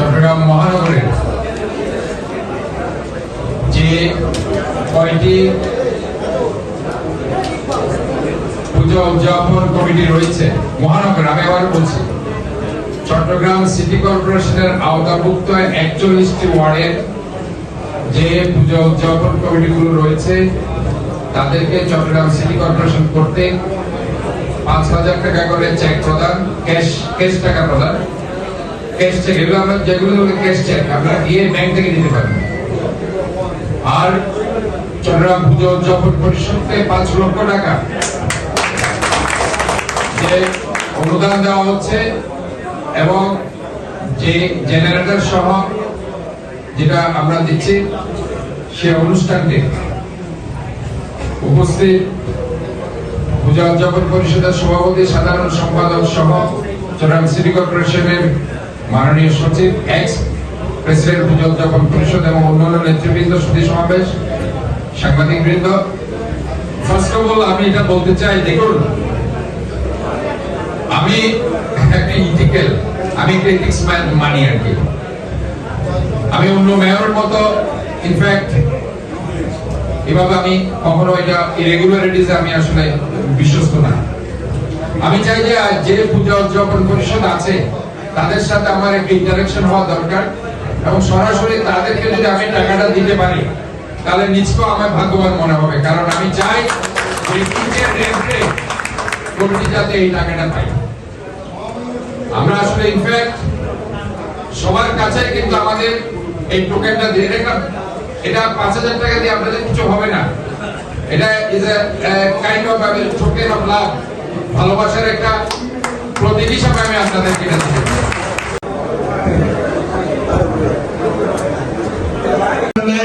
চট্টগ্রাম মহানগরের যে কয়টি পুজো উদযাপন কমিটি রয়েছে, মহানগর, আমি আবার বলছি, চট্টগ্রাম সিটি কর্পোরেশনের আওতাভুক্ত একচল্লিশটি ওয়ার্ডের যে পুজো উদযাপন কমিটিগুলো রয়েছে, তাদেরকে চট্টগ্রাম সিটি কর্পোরেশন করতে পাঁচ হাজার টাকা করে চেক প্রদান ক্যাশ ক্যাশ টাকা প্রদান। ক্যাশ চেক এগুলো আমরা যেগুলো ক্যাশ চেক গিয়ে ব্যাংক থেকে পারেন আর পুজো উদযাপন পরিষদকে পাঁচ লক্ষ টাকা। যে অনুদান দেওয়া হচ্ছে এবং যে জেনারেটর সহ যেটা আমরা দিচ্ছি, সে অনুষ্ঠানটি উপস্থিত পূজা উদযাপন পরিষদের সভাপতি, সাধারণ সম্পাদক সহ চট্টগ্রাম সিটি কর্পোরেশনের মাননীয় সচিব এক্স প্রেসিডেন্ট উদযাপন পরিষদ এবং অন্যান্য নেতৃবৃন্দ সুধী সমাবেশ সাংবাদিক বৃন্দ ফার্স্ট অফ অল আমি এটা বলতে চাই, দেখুন, আমি একটা ইথিক্যাল আমি এথিক্স মানি আর কি। আমি অন্য মেয়রের মতো ইনফ্যাক্ট এভাবে আমি কখনো এটা ইরেগুলারিটিস আমি আসলে বিশ্বস্ত না। আমি চাই যে যে পূজা উদযাপন পরিষদ আছে তাদের সাথে আমার একটা ইন্টারাকশন হওয়া দরকার এবং সরাসরি তাদেরকে যদি আমি টাকাটা দিতে পারি, তাহলে নিজকেও আমার ভাগ্যবান মনে হবে। কারণ আমি চাই যাতে এই টাকাটা পাই। আমরা আসলে ইনফ্যাক্ট সবার কাছে কিন্তু আমাদের এই টোকেনটা দিয়ে রেখা এটা পাঁচ হাজার টাকা দিয়ে আপনাদের কিছু হবে না। এটা ইজ এ কাইন্ড অফ আমি টোকেন অফ লাভ ভালোবাসার একটা প্রতীক হিসাবে আমি আপনাদেরকে এটা দিতে